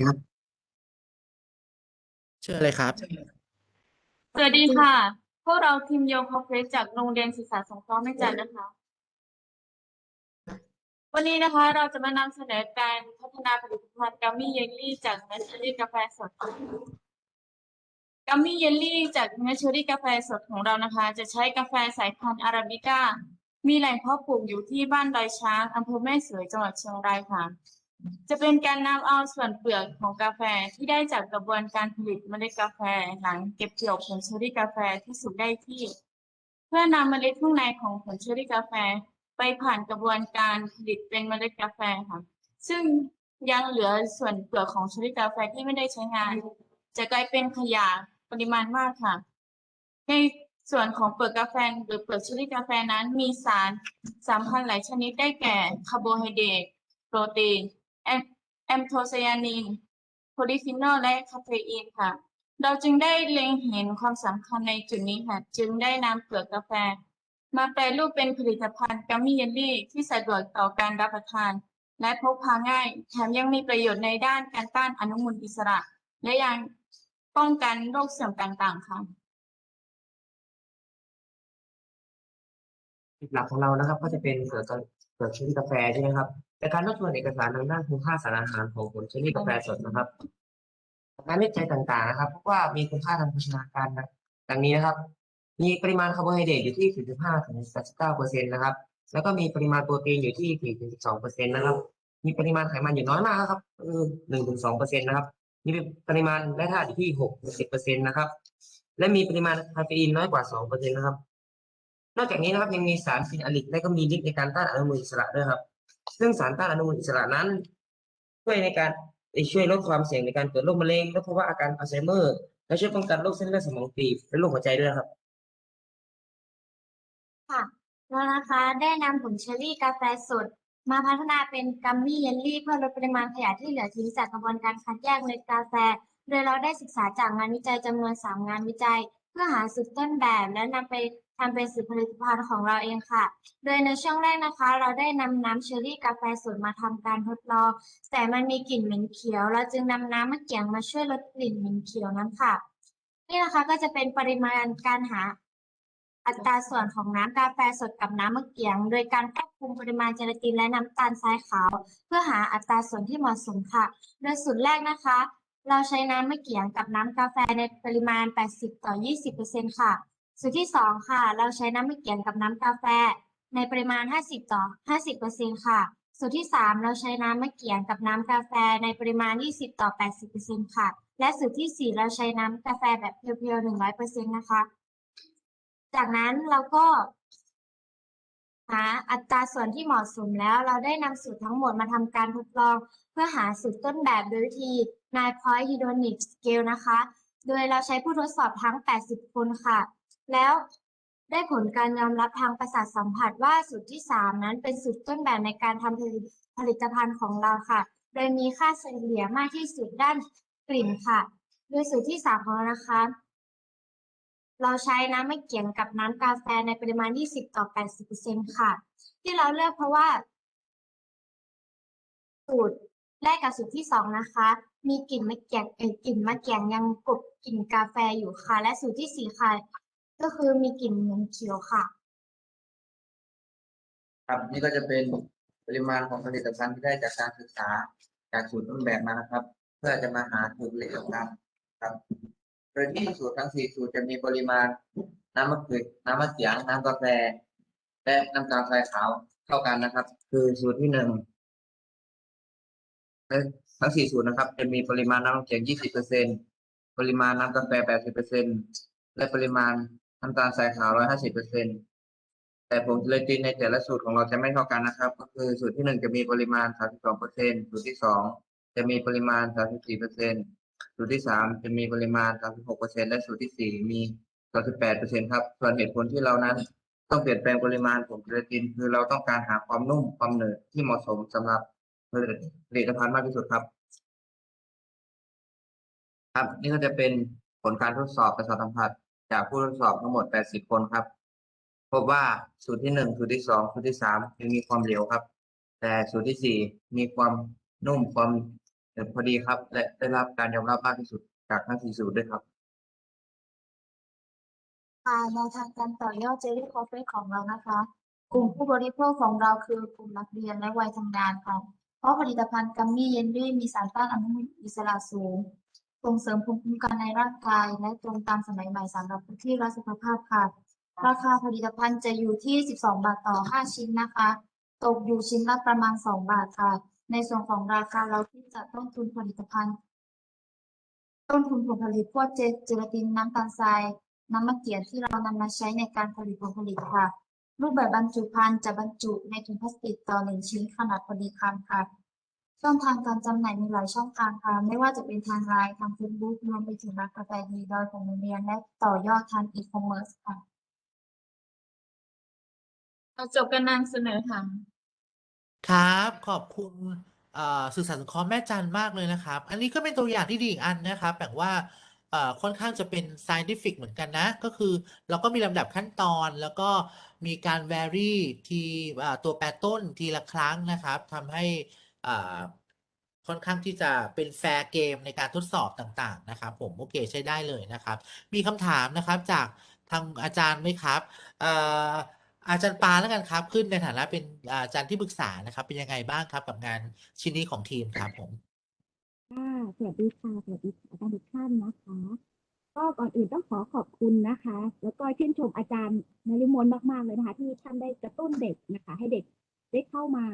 ครับเชื่อเลยครับ สวัสดีค่ะ พวกเราทีมโยคอเฟสจากโรงเรียนศึกษาสงเคราะห์แม่จันทร์นะคะ วันนี้นะคะเราจะมานำเสนอการพัฒนาผลิตภัณฑ์กัมมี่เยลลี่จากเนเชอรี่กาแฟสดกัมมี่เยลลี่จากเนเชอรี่กาแฟสดของเรานะคะ จะใช้กาแฟสายพันธุ์อาราบิก้า มีแหล่งเพาะปลูกอยู่ที่บ้านดอยช้างอำเภอแม่สวยจังหวัดเชียงรายค่ะ จะเป็นการนำเอาส่วนเปลือกของกาแฟที่ได้จากกระบวนการผลิตเมล็ดกาแฟหลังเก็บเกี่ยวผลเชอรี่กาแฟที่สุกได้ที่ เพื่อนำเมล็ดข้างในของผลเชอรี่กาแฟไปผ่านกระบวนการผลิตเป็นเมล็ดกาแฟค่ะ ซึ่งยังเหลือส่วนเปลือกของเชอรี่กาแฟที่ไม่ได้ใช้งาน จะกลายเป็นขยะปริมาณมากค่ะ ในส่วนของเปลือกกาแฟหรือเปลือกเชอรี่กาแฟนั้นมีสารสามพันหลายชนิดได้แก่คาร์โบไฮเดรตโปรตีน แอมโทไซยานินโพลีฟีนอลและคาเฟอีนค่ะ เราจึงได้เล็งเห็นความสำคัญในจุดนี้ค่ะ จึงได้นำเปลือกกาแฟ มาแปรรูปเป็นผลิตภัณฑ์กัมมี่เยลลี่ที่สะดวกต่อการรับประทาน และพกพาง่าย แถมยังมีประโยชน์ในด้านการต้านอนุมูลอิสระ และยังป้องกันโรคเสื่อมต่างๆค่ะหลักของเรานะครับ ก็จะเป็นเกี่ยวกับเกี่ยวกับเชอรี่กาแฟใช่ไหมครับ แต่การรบทวนเอกสารทางด้านคุณค่าสารอาหารของผลเชอรี่กาแฟสดนะครับการวิจัยต่างๆนะครับพบว่ามีคุณค่าทางโภชนาการนะดังนี้นะครับ มีปริมาณคาร์โบไฮเดรตอยู่ที่ 45ถึง39เปอร์เซ็นต์นะครับ แล้วก็มีปริมาณโปรตีนอยู่ที่ 4 ถึง 12เปอร์เซ็นต์นะครับ มีปริมาณไขมันอยู่น้อยมากครับคือ1ถึง2เปอร์เซ็นต์นะครับ มีปริมาณแร่ธาตุอยู่ที่6ถึง10เปอร์เซ็นต์นะครับ และมีปริมาณคาเฟอีนน้อยกว่า2เปอร์เซ็นต์นะครับ นอกจากนี้นะครับยังมีสารฟีนอลิกและก็มีฤทธิ์ในการต้านอนุมูลอิสระด้วยครับ ซึ่งสารต้านอนุมูลอิสระนั้น ช่วยในการช่วยลดความเสี่ยงในการเกิดโรคมะเร็งลดภาวะอาการอัลไซเมอร์ และช่วยป้องกันโรคเส้นเลือดสมองตีบและโรคหัวใจด้วยครับ ค่ะเรานะคะได้นำผลเชอรี่กาแฟสด มาพัฒนาเป็นกัมมี่เยลลี่เพื่อลดปริมาณขยะที่เหลือทิ้งจากกระบวนการคัดแยกเมล็ดกาแฟ โดยเราได้ศึกษาจากงานวิจัยจำนวน 3 งานวิจัย เพื่อหาสูตรต้นแบบและนำไป ทำเป็นสูตรผลิตภัณฑ์ของเราเองค่ะ โดยในช่วงแรกนะคะ เราได้นำน้ำเชอรี่กาแฟสดมาทำการทดลอง แต่มันมีกลิ่นเหม็นเขียว เราจึงนำน้ำมะเกียงมาช่วยลดกลิ่นเหม็นเขียวนั้นค่ะ นี่นะคะก็จะเป็นปริมาณการหาอัตราส่วนของน้ำกาแฟสดกับน้ำมะเกียง โดยการควบคุมปริมาณเจลาตินและน้ำตาลทรายขาว เพื่อหาอัตราส่วนที่เหมาะสมค่ะ โดยสูตรแรกนะคะ เราใช้น้ำมะเกียงกับน้ำกาแฟในปริมาณ 80 ต่อ 20%ค่ะ สูตรที่ 2 ค่ะ เราใช้น้ำมะเกียงกับน้ำกาแฟ ในปริมาณ 50 ต่อ 50%ค่ะ สูตรที่ 3 เราใช้น้ำมะเกียงกับน้ำกาแฟในปริมาณ 20 ต่อ 80%ค่ะ และสูตรทีสี่ 4 เราใช้น้ำกาแฟแบบเพียวๆ100%นะคะ จากนั้นเราก็หาอัตราส่วนที่เหมาะสมแล้ว เราได้นำสูตรทั้งหมดมาทำการทดลอง เพื่อหาสูตรต้นแบบโดยวิธี nine point hedonic scale นะคะ โดยเราใช้ผู้ทดสอบทั้ง 80 คนค่ะ แล้วได้ผลการยอมรับทางประสาทสัมผัสว่าสูตรที่ 3 นั้นเป็นสูตรต้นแบบในการทำผลิตผลิตภัณฑ์ของเราค่ะ โดยมีค่าเฉลี่ยมากที่สุดด้านกลิ่นค่ะ โดยสูตรที่ 3 ของเรานะคะ เราใช้น้ำมะเกียงกับน้ำกาแฟในปริมาณ 20 ต่อ 80%ค่ะ ที่เราเลือกเพราะว่า สูตรแรกกับสูตรที่สองนะคะ มีกลิ่นมะเกียงกลิ่นมะเกียงยังกลบกลิ่นกาแฟอยู่ค่ะ และสูตรที่สี่ค่ะ ก็คือมีกลิ่นเหม็นเขียวค่ะ ครับนี่ก็จะเป็นปริมาณของผลิตภัณฑ์ที่ได้จากการศึกษาจากสูตรต้นแบบมานะครับ เพื่อจะมาหาสูตรผลิตภัณฑ์ครับโดยที่สูตรทั้งสี่สูตรจะมีปริมาณน้ำมะกรูดน้ำมะเขือน้ำกาแฟ และน้ำตาลทรายขาวเท่ากันนะครับ คือสูตรที่หนึ่งและทั้งสี่สูตรนะครับ จะมีปริมาณน้ำมะเขือ20เปอร์เซ็นปริมาณน้ำกาแฟ80เปอร์เซ็นและปริมาณ น้ำตาลทรายขาว150เปอร์เซ็นตแต่ผงเจลาตินในแต่ละสูตรของเราจะไม่เท่ากันนะครับ ก็คือสูตรที่หนึ่งจะมีปริมาณ32เปอร์เซ็นสูตรที่สองจะมีปริมาณ34เปอร์เซ็นสูตรที่สามจะมีปริมาณ36เปอร์เซ็นและสูตรที่สี่มี38เปอร์เซ็นครับส่วนเหตุผลที่เรานั้น ต้องเปลี่ยนแปลงปริมาณผงเจลาตินคือเราต้องการหาความนุ่มความเหนอะที่เหมาะสมสำหรับผลิตภัณฑ์มากที่สุดครับ ครับ นี่ก็จะเป็นผลการทดสอบประสาทสัมผัส จากผู้ทดสอบทั้งหมด 80 คนครับ พบว่าสูตรที่หนึ่งสูตรที่สองสูตรที่สามยังมีความเหลวครับ แต่สูตรที่สี่มีความนุ่มความพอดีครับ และได้รับการยอมรับมากที่สุดจากทั้งสี่สูตรด้วยครับค่ะแนวทางการต่อยอดเจลลี่คอฟฟี่ของเรานะคะ กลุ่มผู้บริโภคของเราคือกลุ่มนักเรียนและวัยทำงานค่ะ เพราะผลิตภัณฑ์กัมมี่เยลลี่มีสารต้านอนุมูลอิสระสูง ส่งเสริมภูมิคุ้มกันในร่างกาย และตรงตามสมัยใหม่สำหรับผู้ที่รักสุขภาพค่ะ ราคาผลิตภัณฑ์จะอยู่ที่ 12 บาทต่อ 5 ชิ้นนะคะ ตกอยู่ชิ้นละประมาณ 2 บาทค่ะ ในส่วนของราคาเราที่จะต้นทุนผลิตภัณฑ์ต้นทุนผลผลิตพวกเจเจลาตินน้ำตาลทราย น้ำมะเขือที่เรานำมาใช้ในการผลิตผลผลิตค่ะ รูปแบบบรรจุภัณฑ์จะบรรจุในถุงพลาสติกต่อหนึ่งชิ้นขนาดพอดีคำค่ะ ช่องทางการจำหน่ายมีหลายช่องทางค่ะไม่ว่าจะเป็นทางไลน์ทางเฟซบุ๊กรวมไปถึงร้านกาแฟดีดอยของโรงเรียนและต่อยอดทางอีคอมเมิร์ซค่ะเราจบการนำเสนอค่ะ ครับ ขอบคุณเอ่อสื่อสารสังเคราะห์แม่จันทร์มากเลยนะครับ อันนี้ก็เป็นตัวอย่างที่ดีอีกอันนะครับแบบว่าเอ่อค่อนข้างจะเป็น scientific เหมือนกันนะ ก็คือเราก็มีลำดับขั้นตอนแล้วก็มีการ vary ทีอ่าตัวแปรต้นทีละครั้งนะครับทำให้อ่า ค่อนข้างที่จะเป็น fair game ในการทดสอบต่างๆนะครับผมโอเคใช้ได้เลยนะครับ มีคำถามนะครับจากทางอาจารย์ไหมครับอาจารย์ปาแล้วกันครับขึ้นในฐานะเป็นอาจารย์ที่ปรึกษานะครับ เป็นยังไงบ้างครับกับงานชิ้นนี้ของทีมครับผมค่ะสวัสดีค่ะสวัสดีอาจารย์ทุกท่านนะคะ ก็ก่อนอื่นต้องขอขอบคุณนะคะ แล้วก็ชื่นชมอาจารย์นฤมลมาก ๆ เลยนะคะ ที่ท่านได้กระตุ้นเด็กนะคะ ให้เด็กได้เข้ามา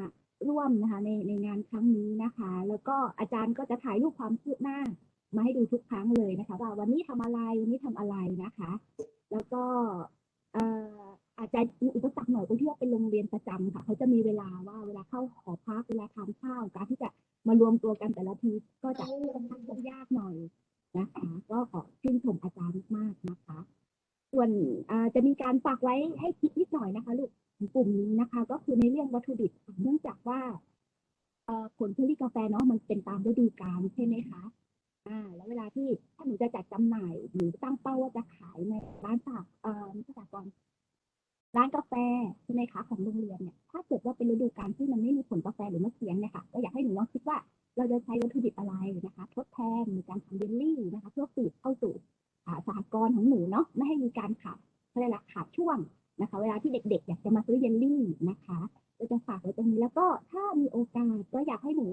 ร่วมนะคะในในงานครั้งนี้นะคะ แล้วก็อาจารย์ก็จะถ่ายรูปความคืบหน้ามาให้ดูทุกครั้งเลยนะคะ ว่าวันนี้ทำอะไรวันนี้ทำอะไรนะคะ แล้วก็เอ่ออาจจะมีอุปสรรคหน่อยตรงที่ว่าเป็นโรงเรียนประจำค่ะเขาจะมีเวลาว่าเวลาเข้าหอพักเวลาทานข้าวการที่จะมารวมตัวกันแต่ละทีก็จะค่อนข้างยากหน่อยนะคะ ก็ขอชื่นชมอาจารย์มากๆนะคะ ส่วนอ่าจะมีการฝากไว้ให้คิดนิดหน่อยนะคะลูก กลุ่มนี้นะคะ ก็คือในเรื่องวัตถุดิบเนื่องจากว่าเอ่อผลผลิตกาแฟเนาะมันเป็นตามฤดูกาลใช่ไหมคะอ่าแล้วเวลาที่ถ้าหนูจะจัดจำหน่ายหรือตั้งเป้าว่าจะขายในร้านฝากเอ่อไม่ใช่ฝากก่อนร้านกาแฟใช่ไหมคะของโรงเรียนเนี่ยถ้าเกิดว่าเป็นฤดูกาลที่มันไม่มีผลกาแฟหรือมะเขือเนี่ยค่ะก็อยากให้หนูลองคิดว่าเราจะใช้วัตถุดิบอะไรนะคะ ทดแทนในการทำเยลลี่นะคะ เพื่อสืบเข้าสู่อ่าสหกรณ์ของหนูเนาะไม่ให้มีการขาดเขาเรียกอะขาดช่วง นะคะ เวลาที่เด็กๆ อยากจะมาซื้อเยลลี่นะคะก็จะฝากไว้ตรงนี้แล้วก็ถ้ามีโอกาสก็อยากให้หนู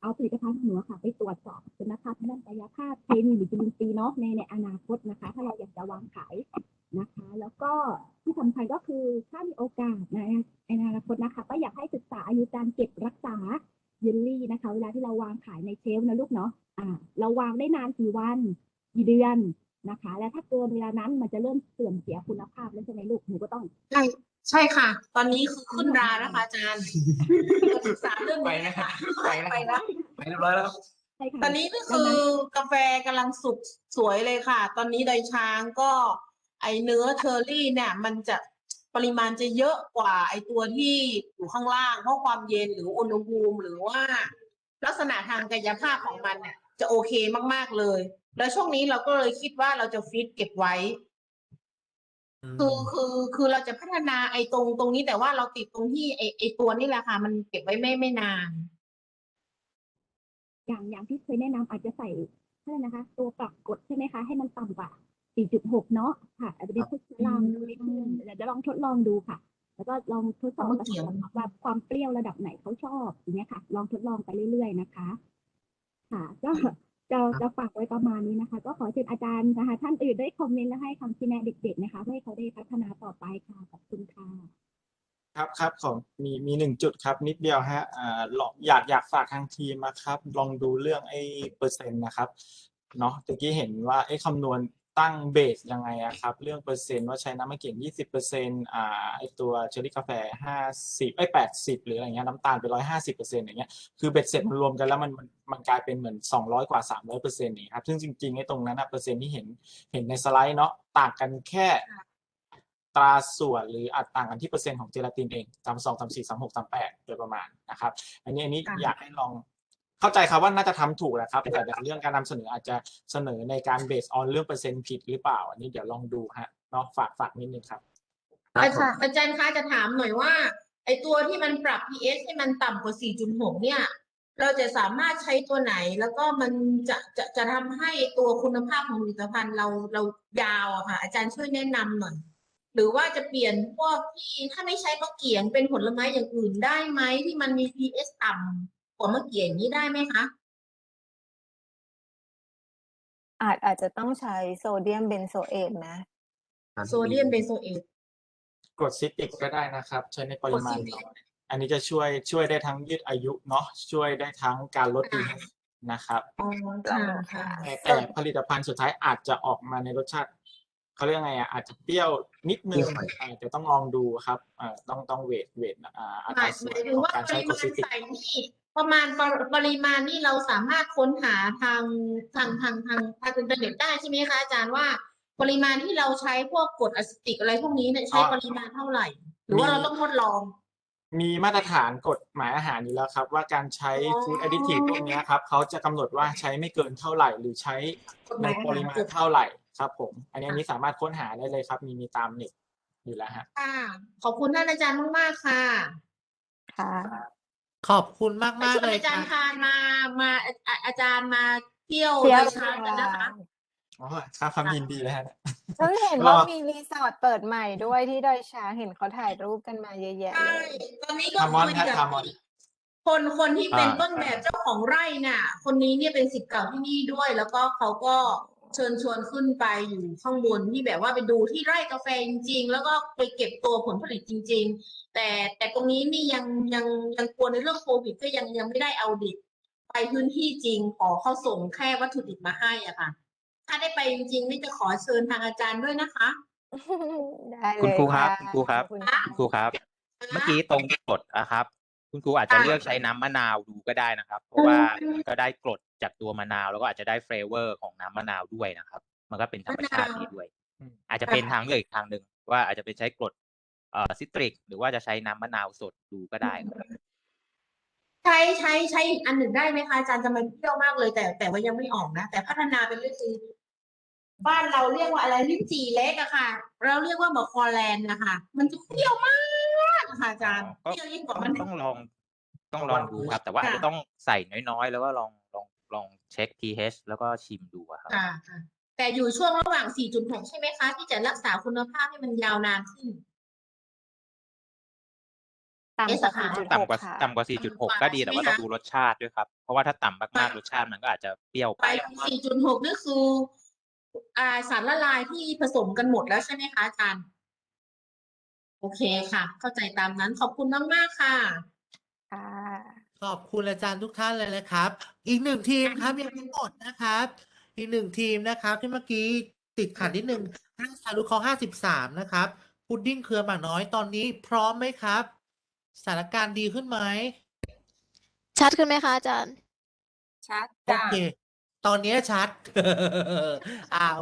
เอาผลิตภัณฑ์ของหนูค่ะ ไปตรวจสอบคุณภาพด้านกายภาพเคมีหรือจุลินทรีย์เนาะในในอนาคตนะคะ ถ้าเราอยากจะวางขายนะคะ แล้วก็ที่สำคัญก็คือถ้ามีโอกาสในในอนาคตนะคะ ก็อยากให้ศึกษาอายุการเก็บรักษาเยลลี่นะคะ เวลาที่เราวางขายในเชลฟ์นะลูกเนาะอ่า เราวางได้นานกี่วันกี่เดือน นะคะ แล้วถ้าเกินเวลานั้นมันจะเริ่มเสื่อมเสียคุณภาพแล้วใช่ไหมลูกหนูก็ต้องใช่ใช่ค่ะ ตอนนี้คือขึ้นรานะคะ อาจารย์ศึกษาเรื่องไปนี้นะค่ะไปนะไปแล้วไปเรียบร้อยแล้วครับใช่ค่ะตอนนี้ก็คือกาแฟกำลังสุกสวยเลยค่ะ ตอนนี้ดอยช้างก็ ไอเนื้อเชอร์รี่เนี่ย มันจะปริมาณจะเยอะกว่า ไอตัวที่อยู่ข้างล่างเพราะความเย็นหรืออุณหภูมิหรือว่า ลักษณะทางกายภาพของมันเนี่ย จะโอเคมากๆเลย แล้วช่วงนี้เราก็เลยคิดว่าเราจะฟีดเก็บไว้ คือคือคือเราจะพัฒนาไอ้ตรงตรงนี้แต่ว่าเราติดตรงที่ไอ้ไอ้ตัวนี่แหละค่ะ มันเก็บไว้ไม่ไม่นาน อย่างอย่างที่เคยแนะนำอาจจะใส่อะไรนะคะ ตัวปรับกดใช่ไหมคะ ให้มันต่ำกว่า 4.6 เนาะค่ะอาจจะเป็นพวกลามนิดนึงเดี๋ยวจะลองทดลองดูค่ะ แล้วก็ลองทดสอบเอามาเกี่ยวว่าความเปรี้ยวระดับไหนเขาชอบอย่างเงี้ยค่ะ ลองทดลองไปเรื่อยๆนะคะ ค่ะ ก็จะจะฝากไว้ประมาณนี้นะคะ ก็ขอเชิญอาจารย์นะคะ ท่านอื่นได้คอมเมนต์และให้คำชี้แนะเด็กๆนะคะเพื่อให้เขาได้พัฒนาต่อไปค่ะขอบคุณค่ะครับครับของมีมีหนึ่งจุดครับ นิดเดียวฮะอ่าลองอยากอยากฝากทางทีมนะครับ ลองดูเรื่องไอ้เปอร์เซ็นต์นะครับเนาะตะกี้เห็นว่าไอ้คำนวณ ตั้งเบสยังไงอะครับ เรื่องเปอร์เซ็นต์ว่าใช้น้ำมะเขือยี่สิบเปอร์เซ็นต์อ่าไอ้ตัวเชอรี่กาแฟห้าสิบไอ้แปดสิบหรืออะไรเงี้ยน้ำตาลไปร้อยห้าสิบเปอร์เซ็นต์อย่างเงี้ยคือเบ็ดเสร็จมันรวมกันแล้วมันมันมันกลายเป็นเหมือนสองร้อยกว่าสามร้อยเปอร์เซ็นต์นี่ครับซึ่งจริงๆไอ้ตรงนั้นอะเปอร์เซ็นต์ที่เห็นเห็นในสไลด์เนาะต่างกันแค่ตราส่วนหรืออัตต่างกันที่เปอร์เซ็นต์ของเจลาตินเองสามสองสามสี่สามหกสามแปดโดยประมาณนะครับ อันนี้อันนี้ค่ะอยากให้ลอง เข้าใจครับว่าน่าจะทำถูกแหละครับแต่เรื่องการนำเสนออาจจะเสนอในการเบสออนเรื่องเปอร์เซ็นต์ผิดหรือเปล่า อันนี้เดี๋ยวลองดูฮะเนาะฝากฝากนิดนึงครับครับอาผมจารย์อาจารย์คะจะถามหน่อยว่าไอ้ตัวที่มันปรับ pH ให้มันต่ำกว่า 4.6 เนี่ย เราจะสามารถใช้ตัวไหน แล้วก็มันจะจะจะทำให้ตัวคุณภาพของผลิตภัณฑ์เราเรายาวอะค่ะ อาจารย์ช่วยแนะนำหน่อย หรือว่าจะเปลี่ยนพวกที่ถ้าไม่ใช้มะเกียงเป็นผลไม้อย่างอื่นได้ไหมที่มันมี pH ต่ำ กว่ามะเกียงนี้ได้ไหมคะ อาจอาจจะต้องใช้โซเดียมเบนโซเอตนะโซเดียมเบนโซเอตกรดซิตริกก็ได้นะครับ ใช้ในปริมาณกรดซิตริกน้อยอันนี้จะช่วยช่วยได้ทั้งยืดอายุเนาะช่วยได้ทั้งการลดอ่า pH นะครับอ๋อลองค่ะดูค่ะค่ะแต่แต่ผลิตภัณฑ์สุดท้ายอาจจะออกมาในรสชาติเขาเรียกไงอะอาจจะเปรี้ยวนิดนึงอ่าแต่ต้องลองดูครับอ่าต้องต้องเวทเวทอ่าอัหตมารายส่หวมานยถึขงองว่าการปใช้ริกรดมาซิณตริกใส่นี่ ประมาณปรปริมาณนี่เราสามารถค้นหาทางทางทางทางทางอินเทอร์เน็ตได้ใช่ไหมคะอาจารย์ว่า ปริมาณที่เราใช้พวกกรดอะซิติกอะไรพวกนี้เนี่ยใช้ปริมาณเท่าไหร่ หรือว่าเราต้องทดลอง มีมาตรฐานกฎหมายอาหารอยู่แล้วครับ ว่าการใช้อ๋อ ฟู้ดแอดดิทีฟพวกเนี้ยครับเขาจะกำหนดว่าใช้ไม่เกินเท่าไหร่ หรือใช้กฎหในมายอาปหารริมาณกฎเท่าไหร่ครับผม อันนี้อันนี้สามารถค้นหาได้เลยครับ มีมีตามเน็ตอยู่แล้วฮะ ค่ะ ขอบคุณท่านอาจารย์มากๆค่ะ ค่ะ ขอบคุณมากไปมากชวนเลยอาจารย์ค่ะพานมามาอาอาจารย์มาเที่ยวเที่ยวโดยช้างกันนะคะอ๋อครับความยินดีเลยฮะเพิ่งเห็นรอว่ามีรีสอร์ทเปิดใหม่ด้วยที่ดอยช้างเห็นเขาถ่ายรูปกันมาเยอะแยะใช่เลยตอนนี้ก็ทามอนคุยฮะกับทามอนคนคนที่เป็นอ่าต้นแบบเจ้าของไร่น่ะ คนนี้เนี่ยเป็นศิษย์เก่าที่นี่ด้วย แล้วก็เขาก็ เชิญชวนขึ้นไปอยู่ข้างบนที่แบบว่าไปดูที่ไร่กาแฟจริง ๆ แล้วก็ไปเก็บตัวผลผลิตจริง ๆ แต่แต่ตรงนี้นี่ยังยังยังกลัวในเรื่องโควิดก็ยังยังไม่ได้เอาดิบไปพื้นที่จริงขอเขาส่งแค่วัตถุดิบมาให้อะค่ะ ถ้าได้ไปจริงๆนี่จะขอเชิญทางอาจารย์ด้วยนะคะได้เลคุณยครูครับะคุณครูครับขอณคุณครูครับ เมื่อกี้ตรงกรดอะครับ คุณครูอาจจะค่ะเลือกใช้น้ำมะนาวดูก็ได้นะครับ เพราะว่าอืมก็ได้กรด จากตัวมะนาวแล้วก็อาจจะได้เฟลเวอร์ของน้ำมะนาวด้วยนะครับ มันก็เป็นธรรมชาติมะนาวดีด้วยอืมอาจจะเป็นทางเลือกอีกทางหนึ่งว่าอาจจะเป็นใช้กรดเอ่อซิตริก หรือว่าจะใช้น้ำมะนาวสดดูก็ได้ครับใช้ใช้ใช้อีกอันหนึ่งได้ไหมคะอาจารย์จะมาเที่ยวมากเลย แต่แต่ว่ายังไม่ออกนะ แต่พัฒนาเป็นเรื่องคือบ้านเราเรียกว่าอะไรลิ้นจี่เล็กอะค่ะ เราเรียกว่าบอกคอแลนด์นะคะมันจะเปรี้ยวมากอะค่ะอาจารย์ก็เปรี้ยวยิ่งกว่าก็มันต้องลอง ต้องลองดูครับ แต่ว่าอาจจะค่ะต้องใส่น้อยๆ แล้วก็ลอง ลองลองเช็ค pH แล้วก็ชิมดูอะครับ ค่ะค่ะ แต่อยู่ช่วงระหว่าง 4.6 ใช่ไหมคะ ที่จะรักษาคุณภาพให้มันยาวนานขึ้น ต่ำกว่าเอสอะค่ะ ต่ำกว่า4.6ค่ะ ต่ำกว่า 4.6 ก็ดีแต่ว่าต้องดูรสชาติด้วยครับ เพราะว่าถ้าต่ำมากๆรสชาติมันก็อาจจะเปรี้ยวไป ไป4.6 นี่คืออ่าสารละลายที่ผสมกันหมดแล้วใช่ไหมคะอาจารย์ โอเคค่ะ เข้าใจตามนั้น ขอบคุณมาก ๆ ค่ะ ค่ะ ขอบคุณอาจารย์ทุกท่านเลยนะครับ อีกหนึ่งทีมครับยังไม่หมดนะครับ อีกหนึ่งทีมนะครับ ที่เมื่อกี้ติดขัดนิดนึงท่านสารุคอห้าสิบสามนะครับ พุดดิ้งเครือหมากน้อยตอนนี้พร้อมไหมครับสถานการณ์ดีขึ้นไหมชัดขึ้นไหมคะอาจารย์ ชัดโอเค ตอนนี้ชัด อ้าว